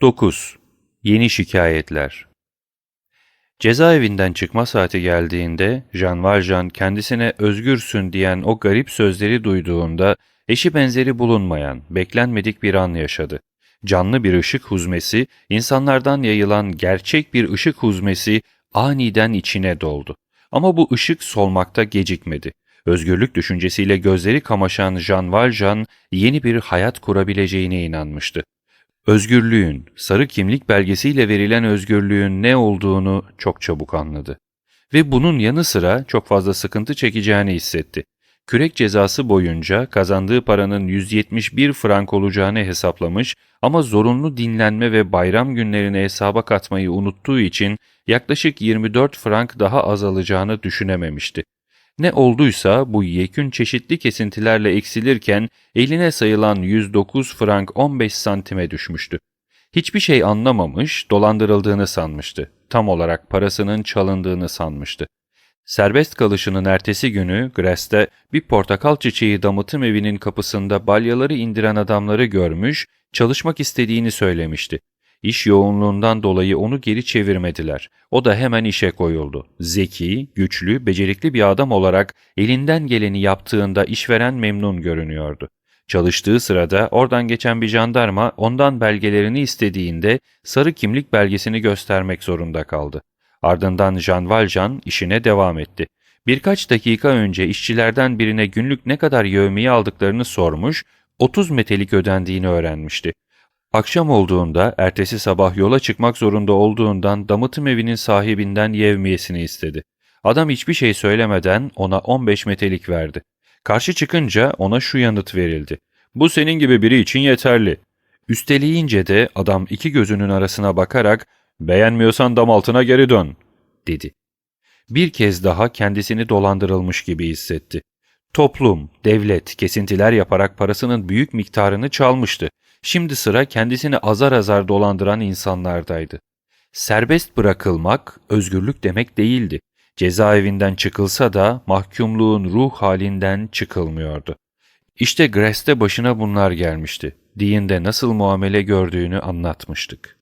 9. Yeni şikayetler Cezaevinden çıkma saati geldiğinde Jean Valjean kendisine özgürsün diyen o garip sözleri duyduğunda eşi benzeri bulunmayan, beklenmedik bir an yaşadı. Canlı bir ışık huzmesi, insanlardan yayılan gerçek bir ışık huzmesi aniden içine doldu. Ama bu ışık solmakta gecikmedi. Özgürlük düşüncesiyle gözleri kamaşan Jean Valjean yeni bir hayat kurabileceğine inanmıştı. Özgürlüğün, sarı kimlik belgesiyle verilen özgürlüğün ne olduğunu çok çabuk anladı. Ve bunun yanı sıra çok fazla sıkıntı çekeceğini hissetti. Kürek cezası boyunca kazandığı paranın 171 frank olacağını hesaplamış ama zorunlu dinlenme ve bayram günlerini hesaba katmayı unuttuğu için yaklaşık 24 frank daha azalacağını düşünememişti. Ne olduysa bu yekün çeşitli kesintilerle eksilirken eline sayılan 109 frank 15 santime düşmüştü. Hiçbir şey anlamamış, dolandırıldığını sanmıştı. Tam olarak parasının çalındığını sanmıştı. Serbest kalışının ertesi günü Gres'te bir portakal çiçeği damıtım evinin kapısında balyaları indiren adamları görmüş, çalışmak istediğini söylemişti. İş yoğunluğundan dolayı onu geri çevirmediler. O da hemen işe koyuldu. Zeki, güçlü, becerikli bir adam olarak elinden geleni yaptığında işveren memnun görünüyordu. Çalıştığı sırada oradan geçen bir jandarma ondan belgelerini istediğinde sarı kimlik belgesini göstermek zorunda kaldı. Ardından Jean Valjean işine devam etti. Birkaç dakika önce işçilerden birine günlük ne kadar yevmiye aldıklarını sormuş, 30 metelik ödendiğini öğrenmişti. Akşam olduğunda ertesi sabah yola çıkmak zorunda olduğundan damıtım evinin sahibinden yevmiyesini istedi. Adam hiçbir şey söylemeden ona 15 metelik verdi. Karşı çıkınca ona şu yanıt verildi. Bu senin gibi biri için yeterli. Üsteleyince de adam iki gözünün arasına bakarak beğenmiyorsan dam altına geri dön dedi. Bir kez daha kendisini dolandırılmış gibi hissetti. Toplum, devlet kesintiler yaparak parasının büyük miktarını çalmıştı. Şimdi sıra kendisini azar azar dolandıran insanlardaydı. Serbest bırakılmak özgürlük demek değildi. Cezaevinden çıkılsa da mahkumluğun ruh halinden çıkılmıyordu. İşte Gres'te başına bunlar gelmişti. Dean'de nasıl muamele gördüğünü anlatmıştık.